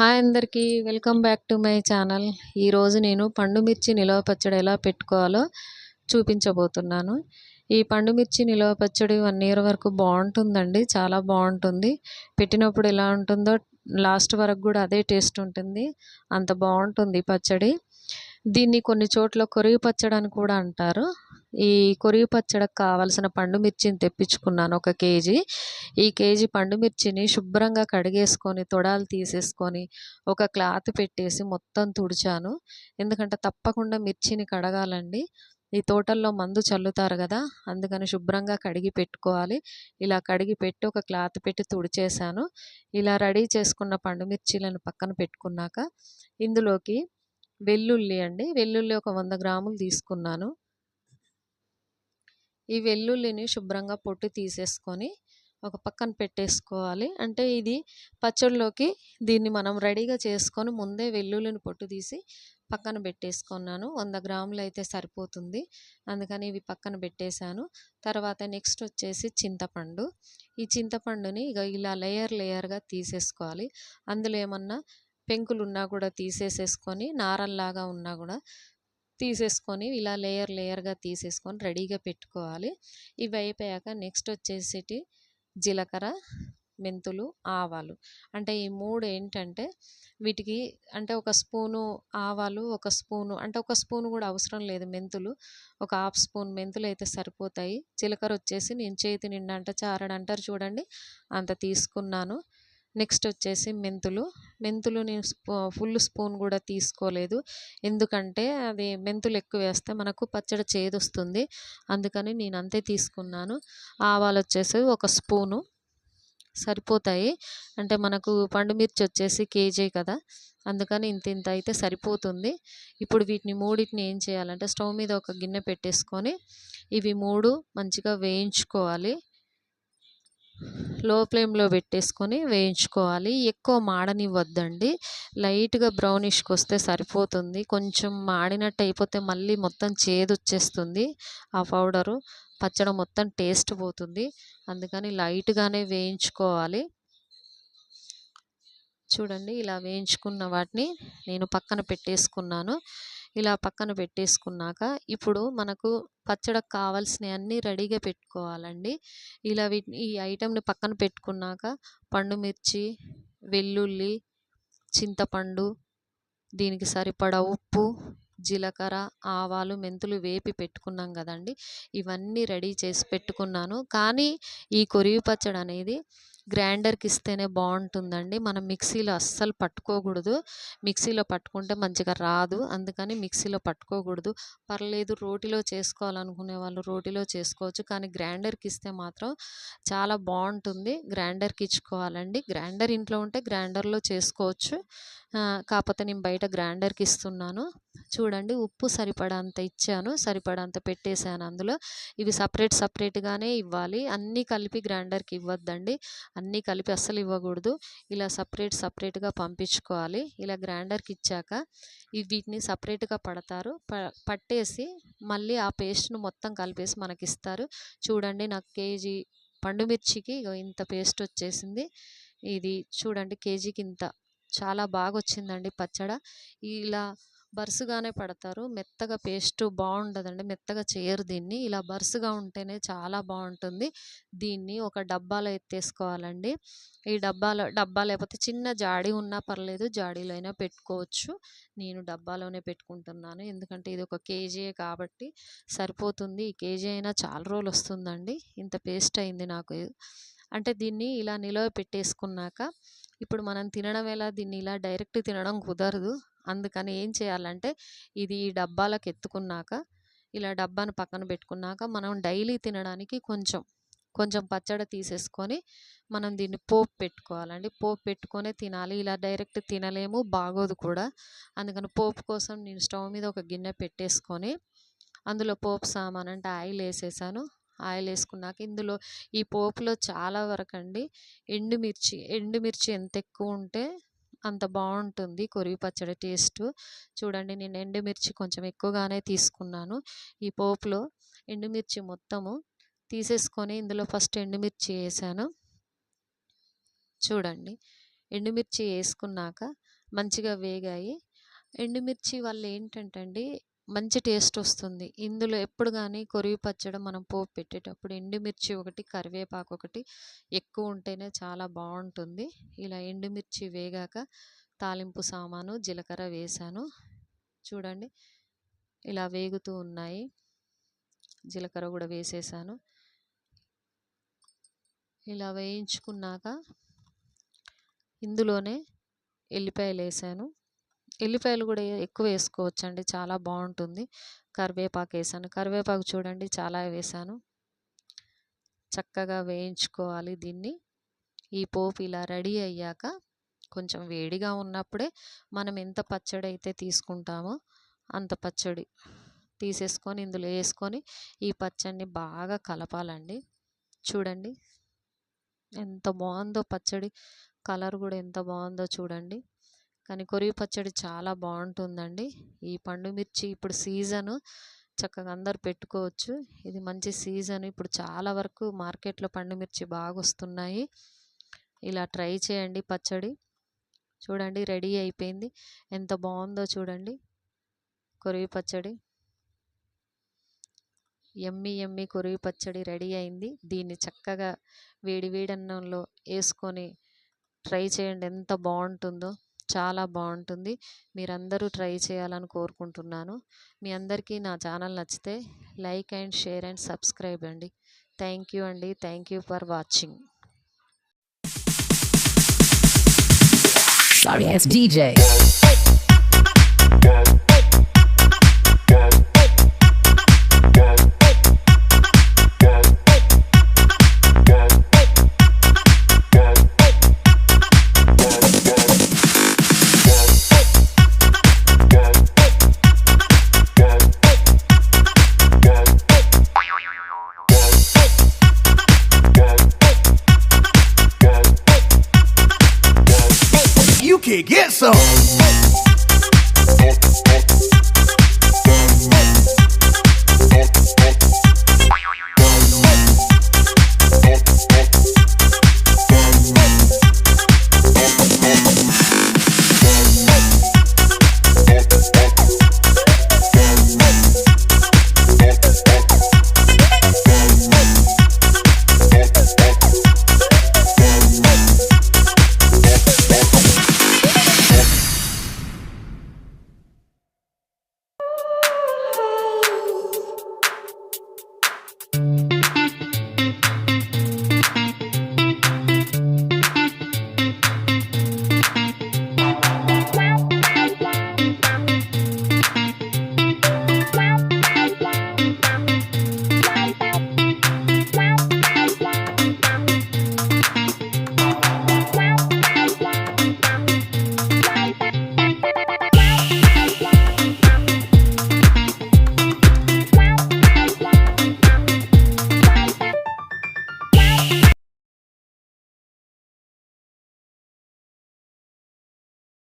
Hi అందరికీ welcome back to my channel. ఈరోజు నేను పండు మిర్చి నిలవ పచ్చడి ఎలా పెట్టుకోవాలో చూపించబోతున్నాను. ఈ పండుమిర్చి నిలవ పచ్చడి వన్ ఇయర్ వరకు బాగుంటుందండి చాలా బాగుంటుంది. పెట్టినప్పుడు ఎలా ఉంటుందో లాస్ట్ వరకు కూడా అదే టేస్ట్ ఉంటుంది అంత బాగుంటుంది పచ్చడి. దీన్ని కొన్ని చోట్ల కొరివి పచ్చడి అని కూడా అంటారు. ఈ కొరివి పచ్చడికి కావలసిన పండు మిర్చిని తెప్పించుకున్నాను ఒక కేజీ. ఈ కేజీ పండు మిర్చిని శుభ్రంగా కడిగేసుకొని తొడాలు తీసేసుకొని ఒక క్లాత్ పెట్టేసి మొత్తం తుడిచాను. ఎందుకంటే తప్పకుండా మిర్చిని కడగాలండి. ఈ తోటల్లో మందు చల్లుతారు కదా అందుకని శుభ్రంగా కడిగి పెట్టుకోవాలి. ఇలా కడిగి పెట్టి ఒక క్లాత్ పెట్టి తుడిచేసాను ఇలా రెడీ చేసుకున్న పండు మిర్చీలను పక్కన పెట్టుకున్నాక ఇందులోకి వెల్లుల్లి అండి. వెల్లుల్లి ఒక వంద గ్రాములు తీసుకున్నాను. ఈ వెల్లుల్లిని శుభ్రంగా పొట్టు తీసేసుకొని ఒక పక్కన పెట్టేసుకోవాలి. అంటే ఇది పచ్చడిలోకి దీన్ని మనం రెడీగా చేసుకొని ముందే వెల్లుల్లిని పొట్టు తీసి పక్కన పెట్టేసుకున్నాను. వంద గ్రాములు అయితే సరిపోతుంది. అందుకని ఇవి పక్కన పెట్టేశాను. తర్వాత నెక్స్ట్ వచ్చేసి చింతపండు. ఈ చింతపండుని ఇక ఇలా లేయర్ లేయర్గా తీసేసుకోవాలి. అందులో ఏమన్నా పెంకులు ఉన్నా కూడా తీసేసేసుకొని నారల్లాగా ఉన్నా కూడా తీసేసుకొని ఇలా లేయర్ లేయర్గా తీసేసుకొని రెడీగా పెట్టుకోవాలి. ఇవి అయిపోయాక నెక్స్ట్ వచ్చేసి జీలకర్ర మెంతులు ఆవాలు. అంటే ఈ మూడు ఏంటంటే వీటికి అంటే ఒక స్పూను ఆవాలు ఒక స్పూను అంటే ఒక స్పూన్ కూడా అవసరం లేదు. మెంతులు ఒక హాఫ్ స్పూన్ మెంతులు అయితే సరిపోతాయి. జీలకర్ర వచ్చేసి నేను చేతి నిండా అంటే చారడంటారు చూడండి అంత తీసుకున్నాను. నెక్స్ట్ వచ్చేసి మెంతులు. మెంతులు నేను స్పూ ఫుల్ స్పూన్ కూడా తీసుకోలేదు. ఎందుకంటే అది మెంతులు ఎక్కువ వేస్తే మనకు పచ్చడి చేదొస్తుంది. అందుకని నేను అంతే తీసుకున్నాను. ఆవాలు వచ్చేసి ఒక స్పూను. సరిపోతాయి. అంటే మనకు పండుమిర్చి వచ్చేసి కేజీ కదా. అందుకని ఇంత ఇంత అయితే సరిపోతుంది. ఇప్పుడు వీటిని మూడింటిని ఏం చేయాలంటే స్టవ్ మీద ఒక గిన్నె పెట్టేసుకొని ఇవి మూడు మంచిగా వేయించుకోవాలి. లో ఫ్లేమ్లో పెట్టేసుకొని వేయించుకోవాలి. ఎక్కువ మాడనివ్వద్దండి. లైట్గా బ్రౌనిష్కి వస్తే సరిపోతుంది. కొంచెం మాడినట్టు అయిపోతే మళ్ళీ మొత్తం చేదు వచ్చేస్తుంది ఆ పౌడరు. పచ్చడి మొత్తం టేస్ట్ పోతుంది. అందుకని లైట్గానే వేయించుకోవాలి. చూడండి ఇలా వేయించుకున్న వాటిని నేను పక్కన పెట్టేసుకున్నాను. ఇలా పక్కన పెట్టేసుకున్నాక ఇప్పుడు మనకు పచ్చడికి కావాల్సినవి అన్నీ రెడీగా పెట్టుకోవాలండి. ఇలా వీటిని ఈ ఐటెంని పక్కన పెట్టుకున్నాక పండు మిర్చి వెల్లుల్లి చింతపండు దీనికి సరిపడా ఉప్పు జీలకర్ర ఆవాలు మెంతులు వేపి పెట్టుకున్నాం కదండి. ఇవన్నీ రెడీ చేసి పెట్టుకున్నాను. కానీ ఈ కొరివి పచ్చడి అనేది గ్రైండర్కి ఇస్తేనే బాగుంటుందండి మనం మిక్సీలో అస్సలు పట్టుకోకూడదు. మిక్సీలో పట్టుకుంటే మంచిగా రాదు. అందుకని మిక్సీలో పట్టుకోకూడదు. పర్లేదు రోటిలో చేసుకోవాలనుకునే వాళ్ళు రోటిలో చేసుకోవచ్చు. కానీ గ్రైండర్కి ఇస్తే మాత్రం చాలా బాగుంటుంది గ్రైండర్కి ఇచ్చుకోవాలండి గ్రైండర్ ఇంట్లో ఉంటే గ్రైండర్లో చేసుకోవచ్చు. కాకపోతే నేను బయట గ్రైండర్కి ఇస్తున్నాను చూడండి ఉప్పు సరిపడంత ఇచ్చాను. సరిపడంత పెట్టేశాను అందులో. ఇవి సపరేట్ సపరేట్గానే ఇవ్వాలి. అన్నీ కలిపి గ్రైండర్కి ఇవ్వద్దండి. అన్నీ కలిపి అస్సలు ఇవ్వకూడదు. ఇలా సపరేట్ సపరేట్గా పంపించుకోవాలి. ఇలా గ్రైండర్కి ఇచ్చాక వీటిని సపరేట్గా పడతారు. పట్టేసి మళ్ళీ ఆ పేస్ట్ను మొత్తం కలిపేసి మనకి ఇస్తారు చూడండి నాకు కేజీ పండు మిర్చికి ఇంత పేస్ట్ వచ్చేసింది. ఇది చూడండి కేజీకి ఇంత చాలా బాగా వచ్చిందండి పచ్చడ. ఇలా బరుసుగానే పడతారు. మెత్తగా పేస్ట్ బాగుండదండి మెత్తగా చేయరు దీన్ని. ఇలా బరుసుగా ఉంటేనే చాలా బాగుంటుంది దీన్ని ఒక డబ్బాలో ఎత్తేసుకోవాలండి. ఈ డబ్బాలో డబ్బా లేకపోతే చిన్న జాడీ ఉన్నా పర్లేదు జాడీలో అయినా పెట్టుకోవచ్చు. నేను డబ్బాలోనే పెట్టుకుంటున్నాను. ఎందుకంటే ఇది ఒక కేజీ కాబట్టి సరిపోతుంది. ఈ కేజీ అయినా చాలా రోజులు వస్తుందండి. ఇంత పేస్ట్ అయింది నాకు. అంటే దీన్ని ఇలా నిలవ పెట్టేసుకున్నాక ఇప్పుడు మనం తినడం ఎలా? దీన్ని ఇలా డైరెక్ట్ తినడం కుదరదు. అందుకని ఏం చేయాలంటే ఇది ఈ డబ్బాలకు ఎత్తుకున్నాక ఇలా డబ్బాను పక్కన పెట్టుకున్నాక మనం డైలీ తినడానికి కొంచెం కొంచెం పచ్చడి తీసేసుకొని మనం దీన్ని పోపు పెట్టుకోవాలండి. పోపు పెట్టుకొనే తినాలి. ఇలా డైరెక్ట్ తినలేము బాగోదు కూడా. అందుకని పోపు కోసం నేను స్టవ్ మీద ఒక గిన్నె పెట్టేసుకొని అందులో పోపు సామాన్ అంటే ఆయిల్ వేసేసాను. ఆయిల్ వేసుకున్నాక ఇందులో ఈ పోపులో చాలా వరకు అండి ఎండుమిర్చి ఎండుమిర్చి ఎంత ఎక్కువ ఉంటే అంత బాగుంటుంది కొరివి పచ్చడి టేస్ట్. చూడండి నేను ఎండుమిర్చి కొంచెం ఎక్కువగానే తీసుకున్నాను ఈ పోపులో. ఎండుమిర్చి మొత్తము తీసేసుకొని ఇందులో ఫస్ట్ ఎండుమిర్చి వేసాను చూడండి ఎండుమిర్చి వేసుకున్నాక మంచిగా వేగాయి. ఎండుమిర్చి వల్ల ఏంటంటే అండి మంచి టేస్ట్ వస్తుంది. ఇందులో ఎప్పుడు కానీ కొరివి పచ్చడి మనం పోపు పెట్టేటప్పుడు ఎండుమిర్చి ఒకటి, కరివేపాకు ఒకటి ఎక్కువ ఉంటేనే చాలా బాగుంటుంది ఇలా ఎండుమిర్చి వేగాక తాలింపు సామాను, జీలకర్ర వేశాను. చూడండి ఇలా వేగుతూ ఉన్నాయి. జీలకర్ర కూడా వేసేసాను ఇలా వేయించుకున్నాక ఇందులోనే ఎల్లిపాయలేశాను. ఎల్లిపాయలు కూడా ఎక్కువ వేసుకోవచ్చండి. చాలా బాగుంటుంది కరివేపాకు వేసాను కరివేపాకు చూడండి చాలా వేసాను చక్కగా వేయించుకోవాలి దీన్ని. ఈ పోపు ఇలా రెడీ అయ్యాక కొంచెం వేడిగా ఉన్నప్పుడే మనం ఎంత పచ్చడి అయితే తీసుకుంటామో అంత పచ్చడి తీసేసుకొని ఇందులో వేసుకొని ఈ పచ్చడిని బాగా కలపాలండి. చూడండి. ఎంత బాగుందో పచ్చడి. కలర్ కూడా ఎంత బాగుందో చూడండి. కానీ కొరివి పచ్చడి చాలా బాగుంటుందండి ఈ పండు మిర్చి ఇప్పుడు సీజను. చక్కగా అందరు పెట్టుకోవచ్చు. ఇది మంచి సీజన్. ఇప్పుడు చాలా వరకు మార్కెట్‌లో పండు మిర్చి బాగొస్తున్నాయి. ఇలా ట్రై చేయండి పచ్చడి. చూడండి రెడీ అయిపోయింది. ఎంత బాగుందో చూడండి. కొరివి పచ్చడి. ఎమ్మి ఎమ్మి కొరివి పచ్చడి రెడీ అయింది. దీన్ని చక్కగా వేడి వేడి అన్నంలో వేసుకొని ట్రై చేయండి. ఎంత బాగుంటుందో చాలా బాగుంటుంది మీరందరూ ట్రై చేయాలని కోరుకుంటున్నాను. మీ అందరికీ నా ఛానల్ నచ్చితే like and share and subscribe అండి. థ్యాంక్ యూ అండి. Thank you for watching. Sorry it's DJ. kick. Get some.